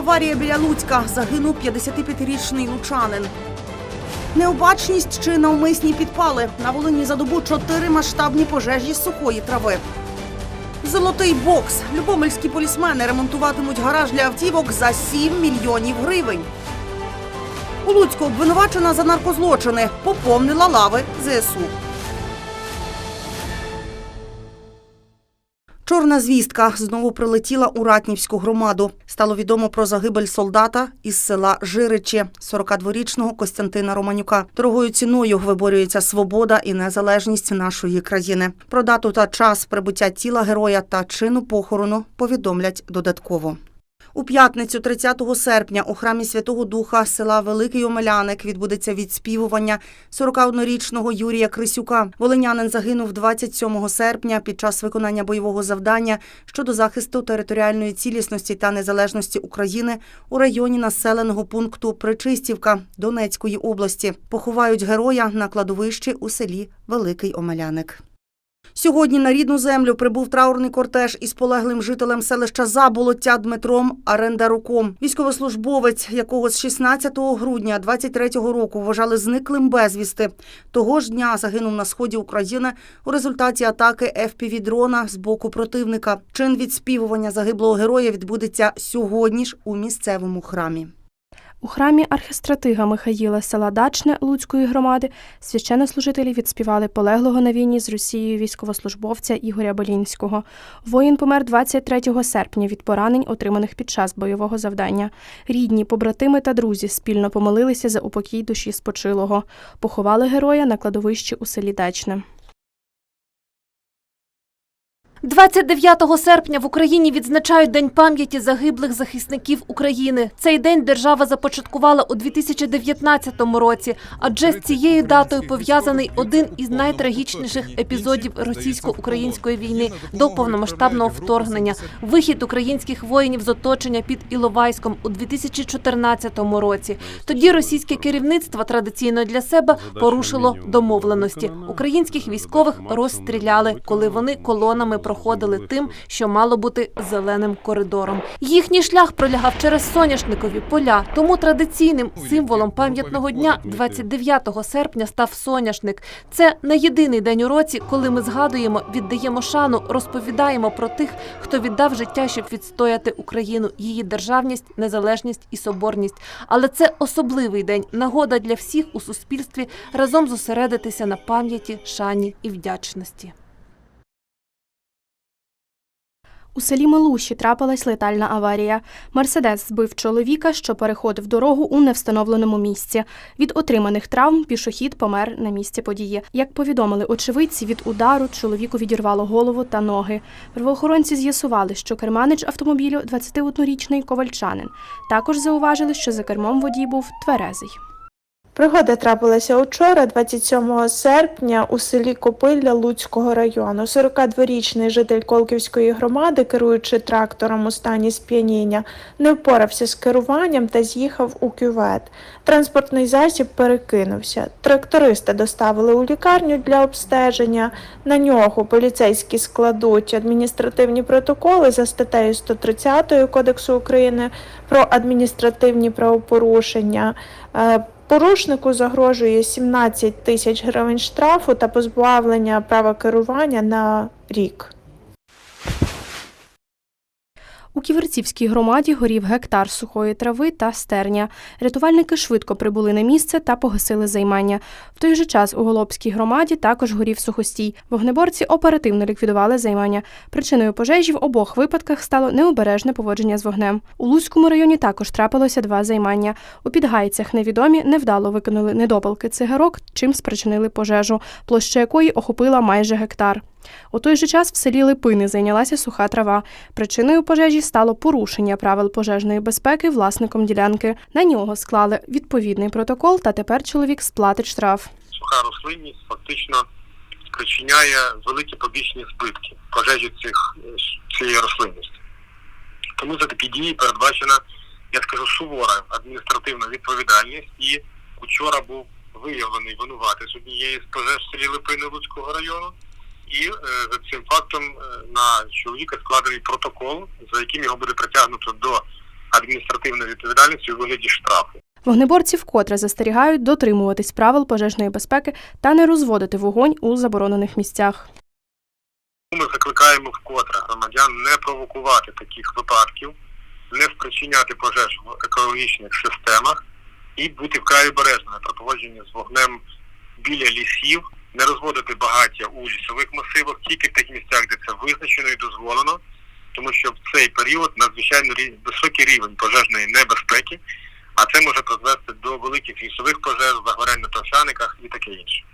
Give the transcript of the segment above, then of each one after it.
аварія біля Луцька. Загинув 55-річний лучанин. Необачність чи навмисні підпали. На Волині за добу чотири масштабні пожежі з сухої трави. Золотий бокс. Любомельські полісмени ремонтуватимуть гараж для автівок за 7 мільйонів гривень. У Луцьку обвинувачена за наркозлочини. Поповнила лави ЗСУ. Чорна звістка знову прилетіла у Ратнівську громаду. Стало відомо про загибель солдата із села Жиричі, 42-річного Костянтина Романюка. Дорогою ціною виборюється свобода і незалежність нашої країни. Про дату та час прибуття тіла героя та чину похорону повідомлять додатково. У п'ятницю, 30 серпня, у храмі Святого Духа села Великий Омеляник відбудеться відспівування 41-річного Юрія Крисюка. Волинянин загинув 27 серпня під час виконання бойового завдання щодо захисту територіальної цілісності та незалежності України у районі населеного пункту Причистівка Донецької області. Поховають героя на кладовищі у селі Великий Омеляник. Сьогодні на рідну землю прибув траурний кортеж із полеглим жителем селища Заболоття Дмитром Арендаруком. Військовослужбовець, якого з 16 грудня 23-го року вважали зниклим безвісти. Того ж дня загинув на сході України у результаті атаки FPV-дрона з боку противника. Чин відспівування загиблого героя відбудеться сьогодні ж у місцевому храмі. У храмі архистратига Михаїла села Дачне Луцької громади священнослужителі відспівали полеглого на війні з Росією військовослужбовця Ігоря Болінського. Воїн помер 23 серпня від поранень, отриманих під час бойового завдання. Рідні, побратими та друзі спільно помолилися за упокій душі спочилого. Поховали героя на кладовищі у селі Дачне. 29 серпня в Україні відзначають День пам'яті загиблих захисників України. Цей день держава започаткувала у 2019 році, адже з цією датою пов'язаний один із найтрагічніших епізодів російсько-української війни до повномасштабного вторгнення – вихід українських воїнів з оточення під Іловайськом у 2014 році. Тоді російське керівництво традиційно для себе порушило домовленості. Українських військових розстріляли, коли вони колонами проходили тим, що мало бути зеленим коридором. Їхній шлях пролягав через соняшникові поля. Тому традиційним символом пам'ятного дня 29 серпня став соняшник. Це не єдиний день у році, коли ми згадуємо, віддаємо шану, розповідаємо про тих, хто віддав життя, щоб відстояти Україну, її державність, незалежність і соборність. Але це особливий день, нагода для всіх у суспільстві разом зосередитися на пам'яті, шані і вдячності. У селі Милуші трапилась летальна аварія. Мерседес збив чоловіка, що переходив дорогу у невстановленому місці. Від отриманих травм пішохід помер на місці події. Як повідомили очевидці, від удару чоловіку відірвало голову та ноги. Правоохоронці з'ясували, що керманич автомобілю 21-річний ковальчанин. Також зауважили, що за кермом водій був тверезий. Пригода трапилася учора, 27 серпня, у селі Копилля Луцького району. 42-річний житель Колківської громади, керуючи трактором у стані сп'яніння, не впорався з керуванням та з'їхав у кювет. Транспортний засіб перекинувся. Тракториста доставили у лікарню для обстеження. На нього поліцейські складуть адміністративні протоколи за статтею 130 Кодексу України про адміністративні правопорушення. Порушнику загрожує 17 тисяч гривень штрафу та позбавлення права керування на рік. У Ківерцівській громаді горів гектар сухої трави та стерня. Рятувальники швидко прибули на місце та погасили займання. В той же час у Голобській громаді також горів сухостій. Вогнеборці оперативно ліквідували займання. Причиною пожежі в обох випадках стало необережне поводження з вогнем. У Луцькому районі також трапилося два займання. У Підгайцях невідомі невдало викинули недопалки цигарок, чим спричинили пожежу, площа якої охопила майже гектар. У той же час в селі Липини зайнялася суха трава. Причиною пожежі стало порушення правил пожежної безпеки власником ділянки. На нього склали відповідний протокол, та тепер чоловік сплатить штраф. суха рослинність фактично спричиняє великі побічні збитки пожежі цих, е, цієї рослинності. Тому за такі дії передбачена, я скажу, сувора адміністративна відповідальність. І вчора був виявлений винуватець однієї з пожеж селі Липини Луцького району. І е, за цим фактом е, на чоловіка складений протокол, за яким його буде притягнуто до адміністративної відповідальності у вигляді штрафу. Вогнеборці вкотре застерігають дотримуватись правил пожежної безпеки та не розводити вогонь у заборонених місцях. Ми закликаємо вкотре громадян не провокувати таких випадків, не спричиняти пожеж в екологічних системах і бути вкрай обережними при поводженні з вогнем біля лісів, не розводити багаття у лісових масивах тільки в тих місцях, де це визначено і дозволено, тому що в цей період надзвичайно високий рівень пожежної небезпеки, а це може призвести до великих лісових пожеж, загорянь на торфяниках і таке інше.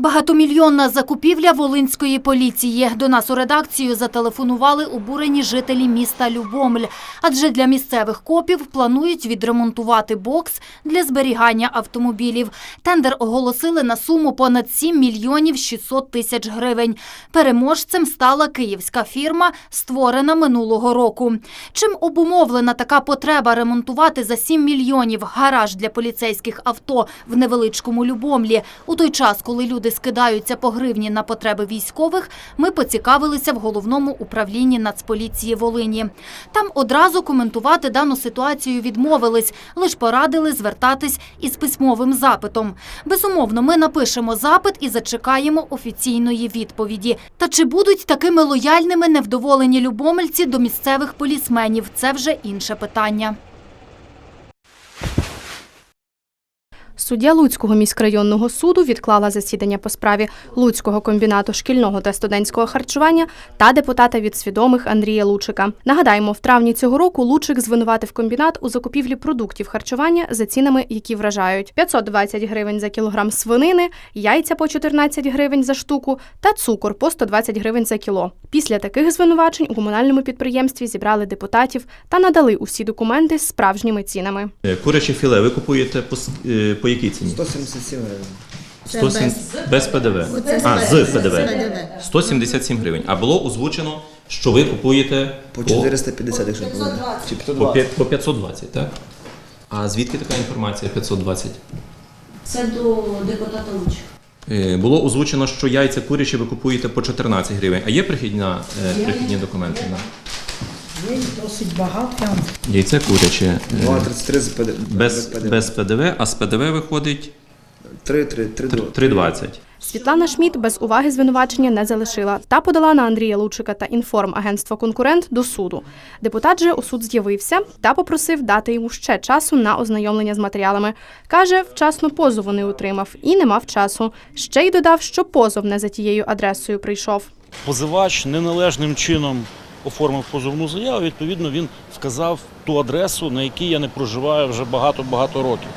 Багатомільйонна закупівля волинської поліції. До нас у редакцію зателефонували обурені жителі міста Любомль. Адже для місцевих копів планують відремонтувати бокс для зберігання автомобілів. Тендер оголосили на суму понад 7 мільйонів 600 тисяч гривень. Переможцем стала київська фірма, створена минулого року. Чим обумовлена така потреба ремонтувати за 7 мільйонів гараж для поліцейських авто в невеличкому Любомлі? У той час, коли люди скидаються по гривні на потреби військових, ми поцікавилися в головному управлінні Нацполіції Волині. Там одразу коментувати дану ситуацію відмовились, лише порадили звертатись із письмовим запитом. Безумовно, ми напишемо запит і зачекаємо офіційної відповіді. Та чи будуть такими лояльними невдоволені любомельці до місцевих полісменів? Це вже інше питання. Суддя Луцького міськрайонного суду відклала засідання по справі Луцького комбінату шкільного та студентського харчування та депутата від свідомих Андрія Лучика. Нагадаємо, в травні цього року Лучик звинуватив комбінат у закупівлі продуктів харчування за цінами, які вражають: 520 гривень за кілограм свинини, яйця по 14 гривень за штуку та цукор по 120 гривень за кіло. Після таких звинувачень у комунальному підприємстві зібрали депутатів та надали усі документи з справжніми цінами. Куряче філе ви купуєте по, е, по якій ціні? 177 гривень. 107 без ПДВ. А, з ПДВ. 177 гривень. А було озвучено, що ви купуєте По 450, якщо не помиляюсь. Чи по, 520. п'я- по 520, так? А звідки така інформація 520? Це до депутата Лучка. Е, Було озвучено, що яйця курячі ви купуєте по 14 гривень. А є прихідна, е, прихідні документи? на Є досить багато. Яйце куряче е, 2,33 з ПД- без, без ПДВ, а з ПДВ виходить 3, 3, 3, 3- 3,20. Світлана Шміт без уваги звинувачення не залишила та подала на Андрія Лучика та інформагентство конкурент до суду. Депутат же у суд з'явився та попросив дати йому ще часу на ознайомлення з матеріалами. Каже, вчасно позову не отримав і не мав часу. Ще й додав, що позов не за тією адресою прийшов. позивач неналежним чином оформив позовну заяву. Відповідно, він вказав ту адресу, на якій я не проживаю вже багато-багато років.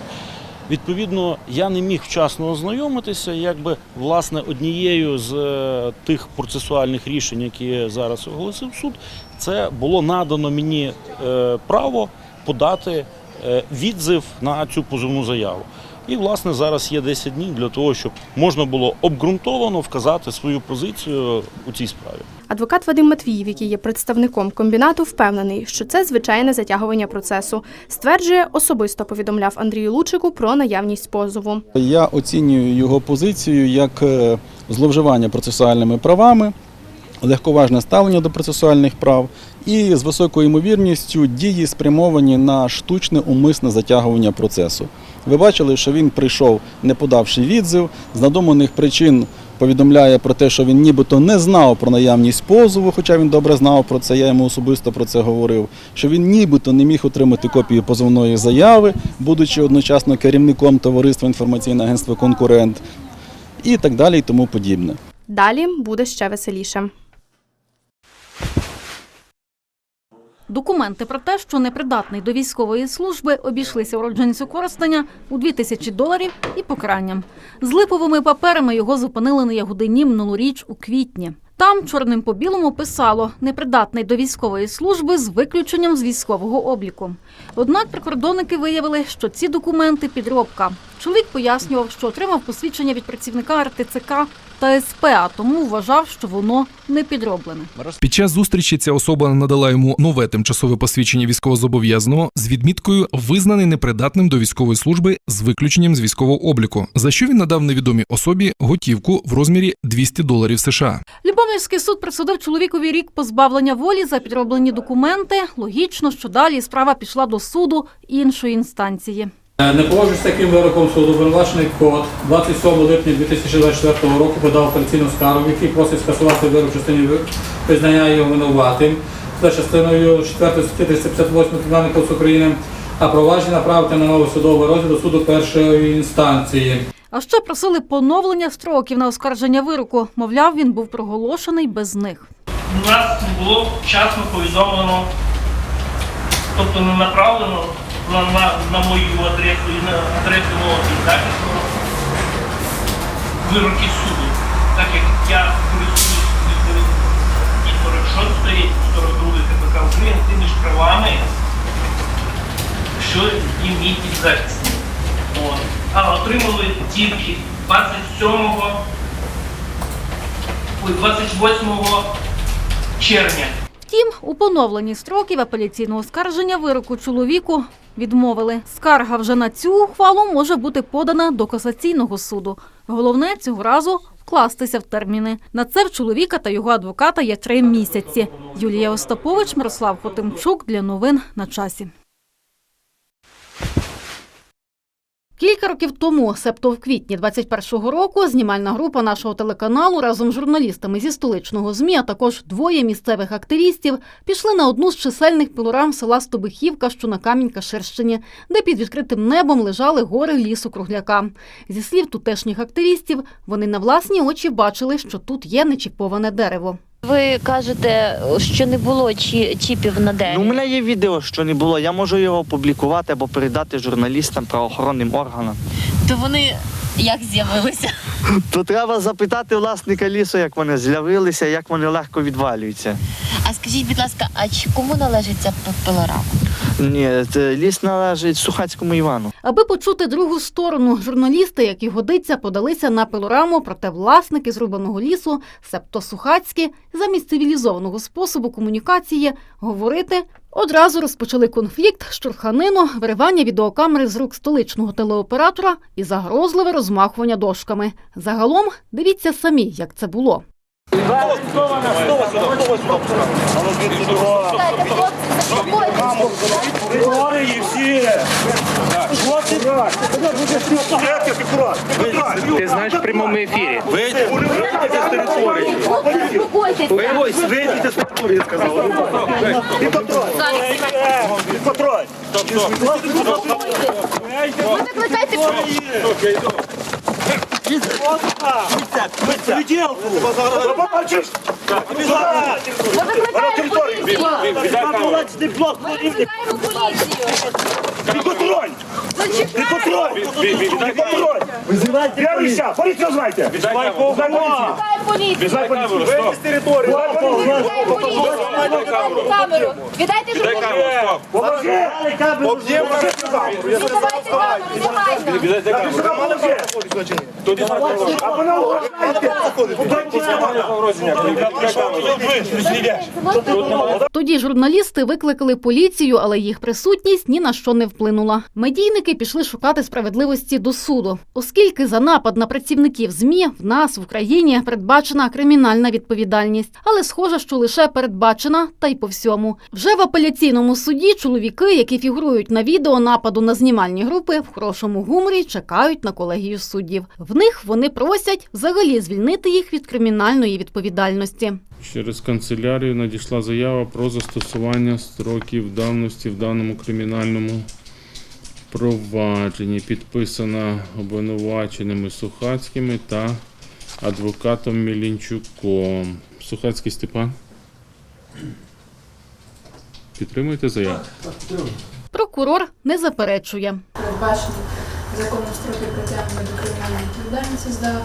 Відповідно, я не міг вчасно ознайомитися, якби власне однією з е, тих процесуальних рішень, які зараз оголосив суд, це було надано мені е, право подати е, відзив на цю позовну заяву. І, власне, зараз є 10 днів для того, щоб можна було обґрунтовано вказати свою позицію у цій справі. Адвокат Вадим Матвіїв, який є представником комбінату, впевнений, що це звичайне затягування процесу. Стверджує, особисто повідомляв Андрію Лучику про наявність позову. Я оцінюю його позицію як е, зловживання процесуальними правами, легковажне ставлення до процесуальних прав і з високою ймовірністю дії спрямовані на штучне умисне затягування процесу. Ви бачили, що він прийшов, не подавши відзив, з надуманих причин повідомляє про те, що він нібито не знав про наявність позову, хоча він добре знав про це, я йому особисто про це говорив, що він нібито не міг отримати копію позовної заяви, будучи одночасно керівником товариства інформаційне агентство Конкурент і так далі, і тому подібне. Далі буде ще веселіше. Документи про те, що непридатний до військової служби, обійшлися уродженцю Коростеня у 2000 доларів і покаранням. З липовими паперами його зупинили на Ягодині минулоріч у квітні. Там чорним по білому писало непридатний до військової служби з виключенням з військового обліку. Однак прикордонники виявили, що ці документи підробка. Чоловік пояснював, що отримав посвідчення від працівника РТЦК та СП, а тому вважав, що воно не підроблене. Під час зустрічі ця особа надала йому нове тимчасове посвідчення військовозобов'язаного з відміткою визнаний непридатним до військової служби з виключенням з військового обліку, за що він надав невідомій особі готівку в розмірі 200 доларів США. Любомльський суд присудив чоловікові рік позбавлення волі за підроблені документи. Логічно, що далі справа пішла до суду іншої інстанції. Не погоджуюсь з таким вироком суду. Обвинувачений код 27 липня 2024 року подав апеляційну скаргу, в якій просить скасувати вирок в частині визнання його винуватим за частиною 4 статті 358 Кримінального кодексу України, а провадження направити на новий судовий розгляд до суду першої інстанції. А ще просили поновлення строків на оскарження вироку. Мовляв, він був проголошений без них. У нас не було вчасно повідомлено, тобто не направлено на, на, на мою адресу і на адресу мого захисту вироки суду, так як я користуюсь і 46 і 42 КПК України тими ж правами, що і мій підзахисний. А отримали тільки 27 ой, 28 червня. Втім, у поновленні строків апеляційного оскарження вироку чоловіку відмовили. Скарга вже на цю ухвалу може бути подана до касаційного суду. Головне цього разу вкластися в терміни. На це в чоловіка та його адвоката є три місяці. Юлія Остапович, Мирослав Хотимчук для новин на часі. Кілька років тому, себто в квітні 21-го року, знімальна група нашого телеканалу разом з журналістами зі столичного ЗМІ, а також двоє місцевих активістів, пішли на одну з чисельних пілорам села Стобихівка, що на Камінь-Каширщині, де під відкритим небом лежали гори лісу кругляка. Зі слів тутешніх активістів, вони на власні очі бачили, що тут є нечіповане дерево. Ви кажете, що не було чі- чіпів на дереві. Ну, у мене є відео, що не було. Я можу його опублікувати або передати журналістам, правоохоронним органам. То вони як з'явилися? То треба запитати власника лісу, як вони з'явилися, як вони легко відвалюються. А скажіть, будь ласка, а чи кому належить ця пилорама? Ні, ліс належить Сухацькому Івану. Аби почути другу сторону, журналісти, як і годиться, подалися на пилораму, проте власники зрубаного лісу, себто Сухацькі, замість цивілізованого способу комунікації говорити, одразу розпочали конфлікт, штурханину, виривання відеокамери з рук столичного телеоператора і загрозливе розмахування дошками. Загалом дивіться самі, як це було. Ти знаєш в прямому ефірі. Вийдіть з території. Вийдіть сказав. Ти патрон. Ти патрон. Переділку. Побачиш? Ти блок порівник. Ти патрон. Ти патрон. Ти патрон. Визивайте поліцію. Поліцію звайте. Визивай поліцію. Визивай поліцію. Вийди з території. Камеру. Віддайте журналісту. Поможи. Поможи. А вона Тоді журналісти викликали поліцію, але їх присутність ні на що не вплинула. Медійники пішли шукати справедливості до суду, оскільки за напад на працівників ЗМІ в нас в Україні передбачена кримінальна відповідальність, але схоже, що лише передбачена, та й по всьому. Вже в апеляційному суді чоловіки, які фігурують на відео нападу на знімальні групи, в хорошому гуморі чекають на колегію суддів. В них вони просять взагалі звільнити їх від кримінальної відповідальності. Через канцелярію надійшла заява про застосування строків давності в даному кримінальному провадженні, підписана обвинуваченими Сухацькими та адвокатом Мілінчуком. Сухацький Степан. Підтримуєте заяву? Прокурор не заперечує. передбачені законом строки притягнення до кримінальної відповідальності за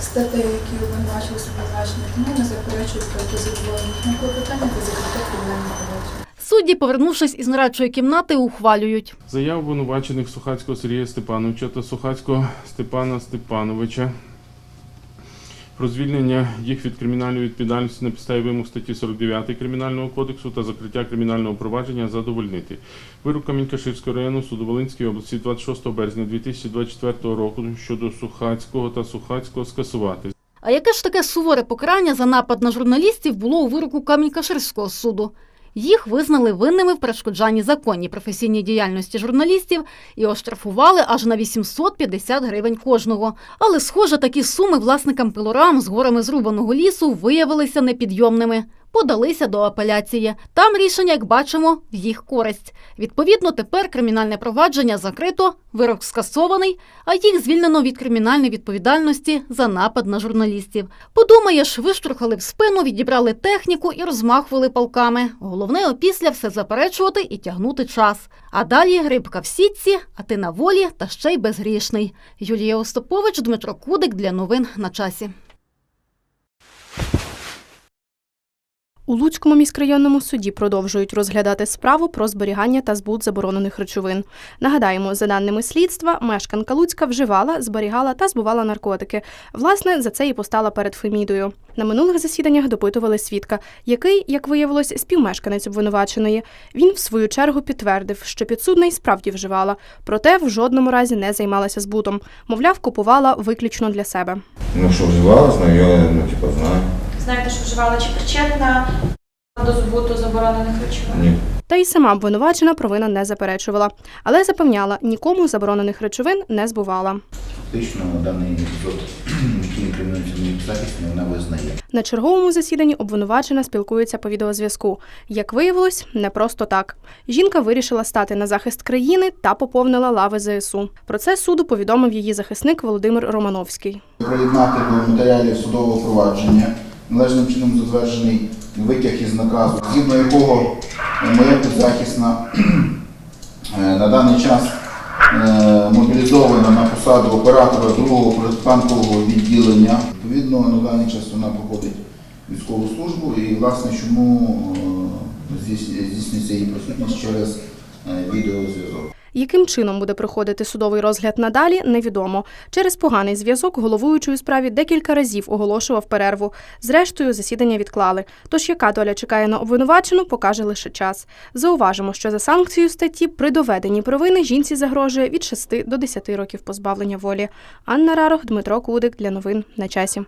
статтею, які обвинувачилися обвинувачення, тому не заперечують проти задоволення їхнього клопотання та закриття кримінального провадження. Судді, повернувшись із нарадчої кімнати, ухвалюють. Заяв обвинувачених Сухацького Сергія Степановича та Сухацького Степана Степановича про звільнення їх від кримінальної відповідальності на підставі вимог статті 49 Кримінального кодексу та закриття кримінального провадження задовольнити. Вирок Камінь-Каширського району суду Волинської області 26 березня 2024 року щодо Сухацького та Сухацького скасувати. А яке ж таке суворе покарання за напад на журналістів було у вироку Камінь-Каширського суду? Їх визнали винними в перешкоджанні законній професійній діяльності журналістів і оштрафували аж на 850 гривень кожного. Але, схоже, такі суми власникам пилорам з горами зрубаного лісу виявилися непідйомними. Подалися до апеляції. Там рішення, як бачимо, в їх користь. Відповідно, тепер кримінальне провадження закрито, вирок скасований, а їх звільнено від кримінальної відповідальності за напад на журналістів. Подумаєш, виштурхали в спину, відібрали техніку і розмахували палками. Головне опісля все заперечувати і тягнути час. А далі рибка в сітці, а ти на волі та ще й безгрішний. Юлія Остапович, Дмитро Кудик для новин на часі. У Луцькому міськрайонному суді продовжують розглядати справу про зберігання та збут заборонених речовин. Нагадаємо, за даними слідства, мешканка Луцька вживала, зберігала та збувала наркотики. Власне, за це і постала перед Фемідою. На минулих засіданнях допитували свідка, який, як виявилось, співмешканець обвинуваченої. Він в свою чергу підтвердив, що підсудна й справді вживала, проте в жодному разі не займалася збутом. Мовляв, купувала виключно для себе. Ну що вживала, знаю, я ну, типу, знаю. Знаєте, що вживала чи причетна до збуту заборонених речовин? Ні. Та й сама обвинувачена провина не заперечувала, але запевняла, нікому заборонених речовин не збувала. Фактично даний епізод, який кримінальний захисний, вона визнає. На черговому засіданні обвинувачена спілкується по відеозв'язку. Як виявилось, не просто так. Жінка вирішила стати на захист країни та поповнила лави ЗСУ. Про це суду повідомив її захисник Володимир Романовський. Приєднати до матеріалів судового провадження належним чином затверджений витяг із наказу, згідно якого е, моя підзахисна е, на даний час е, мобілізована на посаду оператора другого протипанкового відділення. Відповідно, на даний час вона проходить військову службу і, власне, чому здійснюється її присутність через відеозв'язок. Яким чином буде проходити судовий розгляд надалі, невідомо. Через поганий зв'язок головуючий у справі декілька разів оголошував перерву. Зрештою, засідання відклали. Тож яка доля чекає на обвинувачену, покаже лише час. Зауважимо, що за санкцією статті при доведенні провини жінці загрожує від 6 до 10 років позбавлення волі. Анна Рарох, Дмитро Кудик для новин на часі.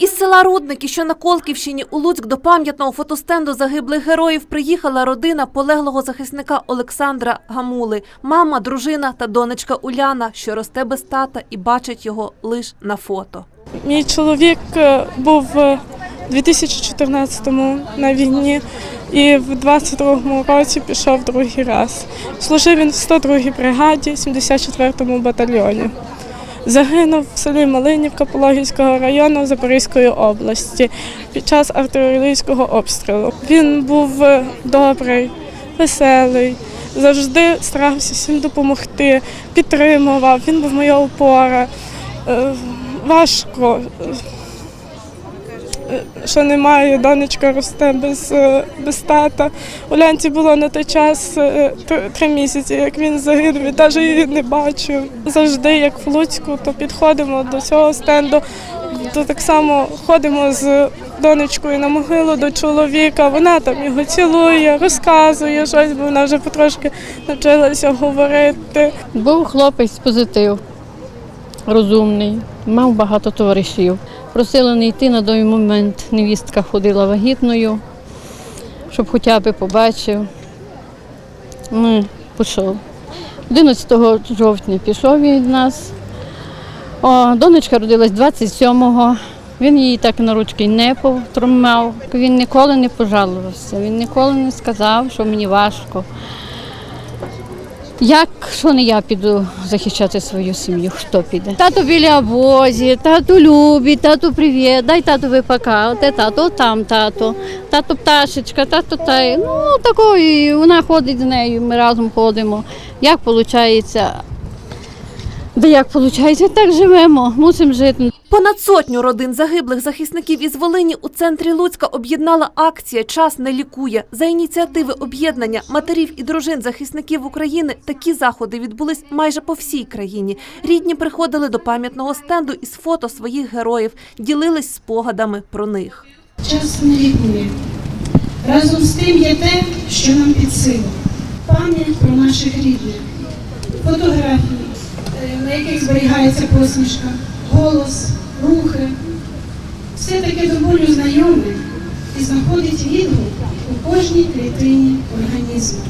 Із села Рудники, що на Колківщині, у Луцьк до пам'ятного фотостенду загиблих героїв приїхала родина полеглого захисника Олександра Гамули, мама, дружина та донечка Уляна, що росте без тата і бачить його лише на фото. Мій чоловік е, був у 2014-му на війні і в 22-му році пішов другий раз. Служив він в 102-й бригаді, 74-му батальйоні. Загинув в селі Малинівка Пологівського району Запорізької області під час артилерійського обстрілу. Він був е, добрий, веселий, завжди старався всім допомогти, підтримував. Він був моя опора. Е, Важко, що немає, донечка росте без, е, без тата. Улянці було на той час е, три- місяці, як він загинув, і навіть її не бачив. Завжди, як в Луцьку, то підходимо до цього стенду, то так само ходимо з донечкою на могилу до чоловіка. Вона там його цілує, розказує щось, бо вона вже потрошки навчилася говорити. Був хлопець позитив, розумний, мав багато товаришів. Просили не йти на той момент. Невістка ходила вагітною, щоб хоча б побачив. Ну, пішов. 11 жовтня пішов від нас. О, донечка родилась 27-го. Він її так на ручки не потримав. Він ніколи не пожалувався, він ніколи не сказав, що мені важко. Як що не я піду захищати свою сім'ю, хто піде? Тато біля обозі, тато любить, тато привіт, дай татові пока, оте тато, там тато, тато пташечка, тато та. Ну такої, вона ходить з нею, ми разом ходимо. Як виходить? Да як виходить, так живемо, мусимо жити. Понад сотню родин загиблих захисників із Волині у центрі Луцька об'єднала акція Час не лікує. За ініціативи об'єднання матерів і дружин захисників України такі заходи відбулись майже по всій країні. Рідні приходили до пам'ятного стенду із фото своїх героїв, ділились спогадами про них. Час не лікує. Разом з тим є те, що нам під силу. Пам'ять про наших рідних, фотографії, на яких зберігається посмішка, голос, рухи. Все таке до болю знайоме і знаходить відгук у кожній клітині організму.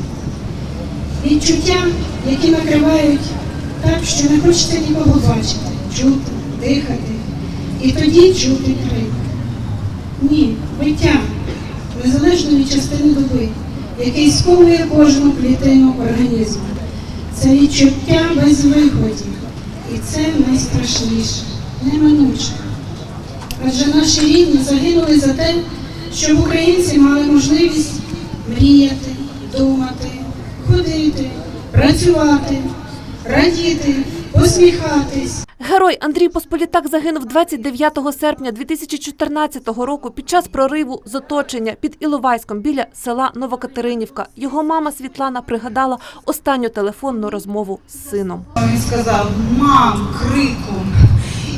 Відчуття, які накривають так, що не хочеться нікого бачити, чути, дихати, і тоді чути крик. Ні, биття незалежної частини доби, який сковує кожну клітину організму. Це відчуття без виходів. І це найстрашніше, неминуче. Адже наші рідні загинули за те, щоб українці мали можливість мріяти, думати, ходити, працювати, радіти, посміхатись. Герой Андрій Посполітак загинув 29 серпня 2014 року під час прориву з оточення під Іловайськом біля села Новокатеринівка. Його мама Світлана пригадала останню телефонну розмову з сином. Він сказав: мам, криком,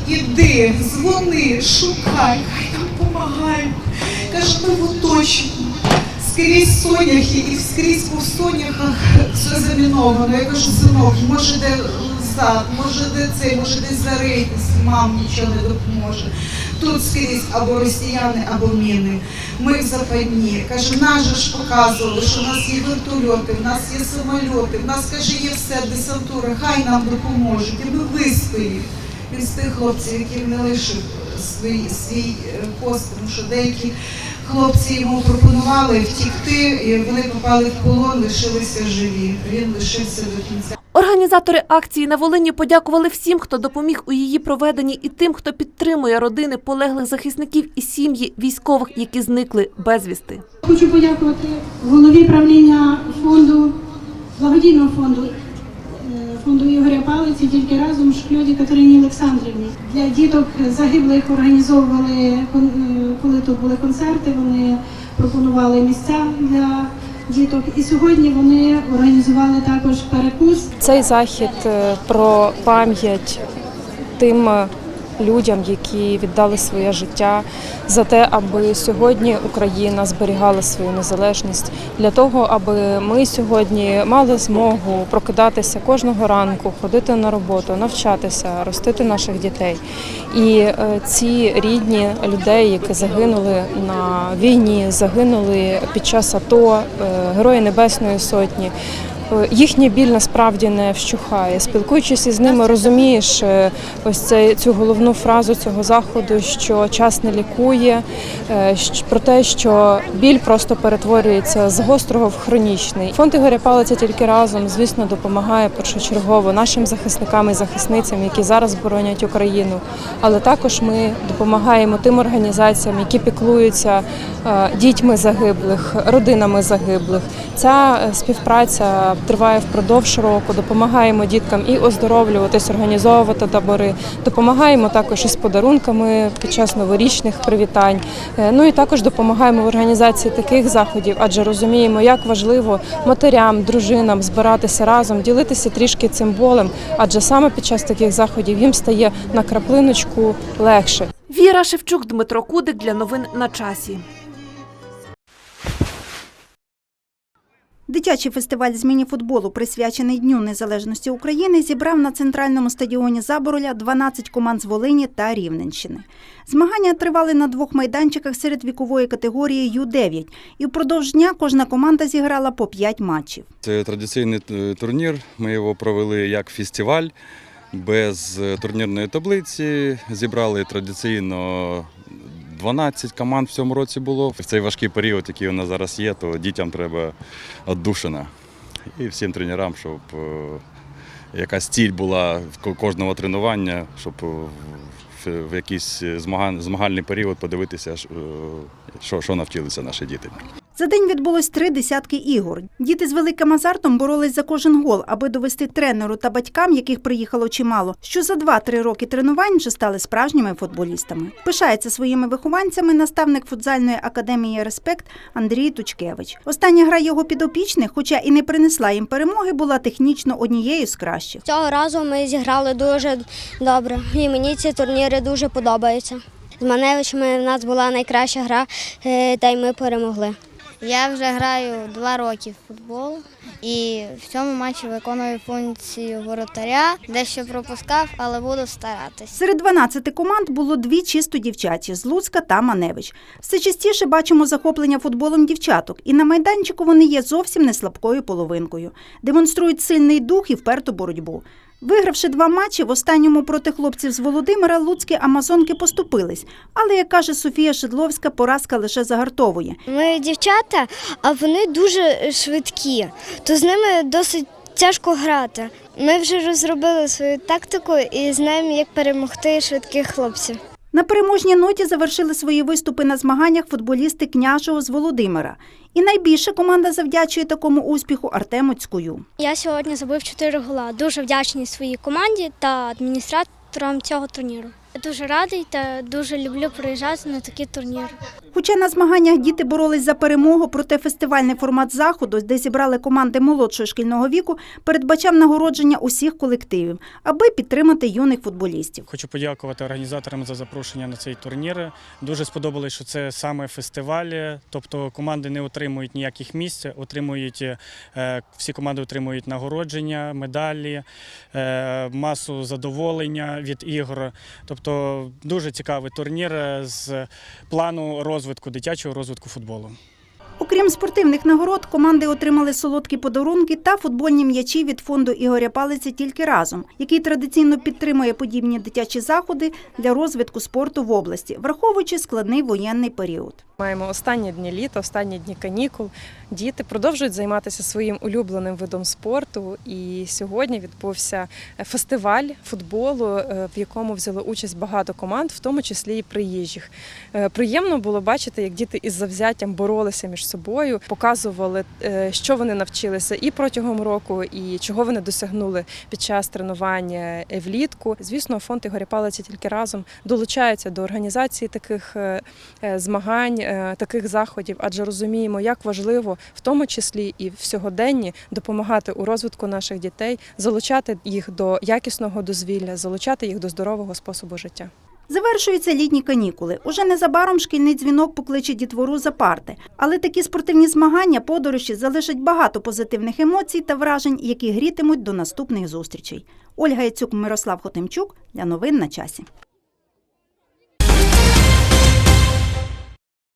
іди, дзвони, шукай, хай нам допомагають. Каже, ми в оточенні. Скрізь соняхи і скрізь по соняхах все заміновано. Я кажу, синок, може де зад, може де цей, може десь зарейтись, мам нічого не допоможе. Тут скрізь або росіяни, або міни. Ми в западні. Каже, нас же ж показували, що в нас є вертольоти, в нас є самольоти, в нас каже, є все, десантура, хай нам допоможуть. І ми вистоїмо. Він тих хлопців, яких не лишив свій, свій е, пост, тому що деякі хлопці йому пропонували втікти, і вони попали в полон, лишилися живі. Він лишився до кінця. Організатори акції на Волині подякували всім, хто допоміг у її проведенні, і тим, хто підтримує родини полеглих захисників і сім'ї військових, які зникли безвісти. Хочу подякувати голові правління фонду, благодійного фонду, фонду Ігоря Палиці, тільки разом Шкльоді Катерині Олександрівні. Для діток загиблих організовували, е, коли тут були концерти, вони пропонували місця для діток. І сьогодні вони організували також перекус. Цей захід е, про пам'ять тим людям, які віддали своє життя за те, аби сьогодні Україна зберігала свою незалежність, для того, аби ми сьогодні мали змогу прокидатися кожного ранку, ходити на роботу, навчатися, ростити наших дітей. І е, ці рідні людей, які загинули на війні, загинули під час АТО, е, Герої Небесної Сотні. Е, Їхній біль насправді не вщухає. Спілкуючись із ними, розумієш е, ось це, цю головну фразу цього заходу, що час не лікує, е, про те, що біль просто перетворюється з гострого в хронічний. Фонд Ігоря Палиця тільки разом, звісно, допомагає першочергово нашим захисникам і захисницям, які зараз боронять Україну. Але також ми допомагаємо тим організаціям, які піклуються дітьми загиблих, родинами загиблих. Ця співпраця триває впродовж року. Допомагаємо діткам і оздоровлюватись, організовувати табори. Допомагаємо також із подарунками під час новорічних привітань. Е, Ну і також допомагаємо в організації таких заходів, адже розуміємо, як важливо матерям, дружинам збиратися разом, ділитися трішки цим болем, адже саме під час таких заходів їм стає на краплиночку легше. Віра Шевчук, Дмитро Кудик для новин на часі. Дитячий фестиваль з міні-футболу, присвячений Дню Незалежності України, зібрав на центральному стадіоні Забороля 12 команд з Волині та Рівненщини. Змагання тривали на двох майданчиках серед вікової категорії Ю-9, і впродовж дня кожна команда зіграла по 5 матчів. Це традиційний е, турнір. Ми його провели як фестиваль без е, турнірної таблиці. Зібрали традиційно 12 команд в цьому році було. В цей важкий період, який у нас зараз є, то дітям треба віддушина. І всім тренерам, щоб е, якась ціль була кожного тренування, щоб е, в- якийсь змагальний період подивитися, що- що, що навчилися наші діти. За день відбулось три десятки ігор. Діти з великим азартом боролись за кожен гол, аби довести тренеру та батькам, яких приїхало чимало, що за 2-3 роки тренувань вже стали справжніми футболістами. Пишається своїми вихованцями наставник футзальної академії Респект Андрій Тучкевич. Остання гра його підопічних, хоча і не принесла їм перемоги, була технічно однією з кращих. Цього разу ми зіграли дуже добре, і мені ці турніри дуже подобаються. З Маневичами в нас була найкраща гра, е, та й ми перемогли. Я вже граю два роки в футбол і в цьому матчі виконую функцію воротаря. Дещо пропускав, але буду старатись. Серед 12 команд було дві чисто дівчачі з Луцька та Маневич. Все частіше бачимо захоплення футболом дівчаток, і на майданчику вони є зовсім не слабкою половинкою. Демонструють сильний дух і вперту боротьбу. Вигравши два матчі, в останньому проти хлопців з Володимира луцькі амазонки поступились. Але, як каже Софія Шедловська, поразка лише загартовує. Ми дівчата, а вони дуже швидкі, то з ними досить тяжко грати. Ми вже розробили свою тактику і знаємо, як перемогти швидких хлопців. На переможній ноті завершили свої виступи на змаганнях футболісти княжого з Володимира. І найбільше команда завдячує такому успіху Артему Цькую. Я сьогодні забив чотири гола. Дуже вдячний своїй команді та адміністраторам цього турніру. Я дуже радий та дуже люблю приїжджати на такі турніри. Хоча на змаганнях діти боролись за перемогу, проте фестивальний формат заходу, де зібрали команди молодшого шкільного віку, передбачав нагородження усіх колективів, аби підтримати юних футболістів. Хочу подякувати організаторам за запрошення на цей турнір. Дуже сподобалось, що це саме фестиваль, тобто команди не отримують ніяких місць, отримують е, всі команди отримують нагородження, медалі, е, масу задоволення від ігор. Тобто дуже цікавий турнір з плану розвитку дитячого розвитку футболу. Окрім спортивних нагород, команди отримали солодкі подарунки та футбольні м'ячі від фонду Ігоря Палиця тільки разом, який традиційно підтримує подібні дитячі заходи для розвитку спорту в області, враховуючи складний воєнний період. Маємо останні дні літа, останні дні канікул. Діти продовжують займатися своїм улюбленим видом спорту. І сьогодні відбувся фестиваль футболу, е, в якому взяло участь багато команд, в тому числі і приїжджих. Е, Приємно було бачити, як діти із завзяттям боролися між собою, показували, е, що вони навчилися і протягом року, і чого вони досягнули під час тренування е, влітку. Звісно, фонд Ігоря Палиця тільки разом долучається до організації таких е, змагань, таких заходів, адже розуміємо, як важливо в тому числі і в сьогоденні допомагати у розвитку наших дітей, залучати їх до якісного дозвілля, залучати їх до здорового способу життя. Завершуються літні канікули. Уже незабаром шкільний дзвінок покличе дітвору за парти. Але такі спортивні змагання, подорожі залишать багато позитивних емоцій та вражень, які грітимуть до наступних зустрічей. Ольга Яцюк, Мирослав Хотимчук для новин на часі.